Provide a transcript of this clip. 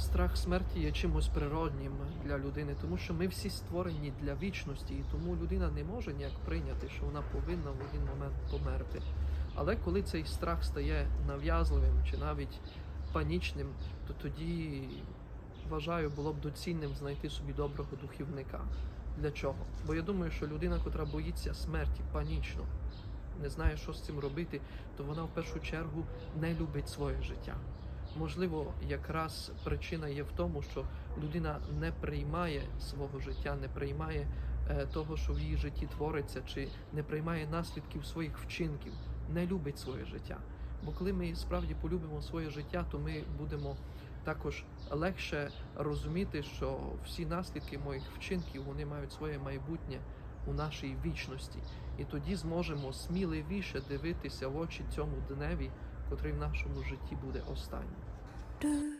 страх смерті є чимось природнім для людини, тому що ми всі створені для вічності, і тому людина не може ніяк прийняти, що вона повинна в один момент померти. Але коли цей страх стає нав'язливим чи навіть панічним, то тоді вважаю, було б доцільним знайти собі доброго духівника. Для чого? Бо я думаю, що людина, котра боїться смерті панічно, не знає, що з цим робити, то вона в першу чергу не любить своє життя. Можливо, якраз причина є в тому, що людина не приймає свого життя, не приймає е, того, що в її житті твориться, чи не приймає наслідків своїх вчинків, не любить своє життя. Бо коли ми справді полюбимо своє життя, то ми будемо також легше розуміти, що всі наслідки моїх вчинків вони мають своє майбутнє у нашій вічності, і тоді зможемо сміливіше дивитися в очі цьому дневі, котрий в нашому житті буде останнім.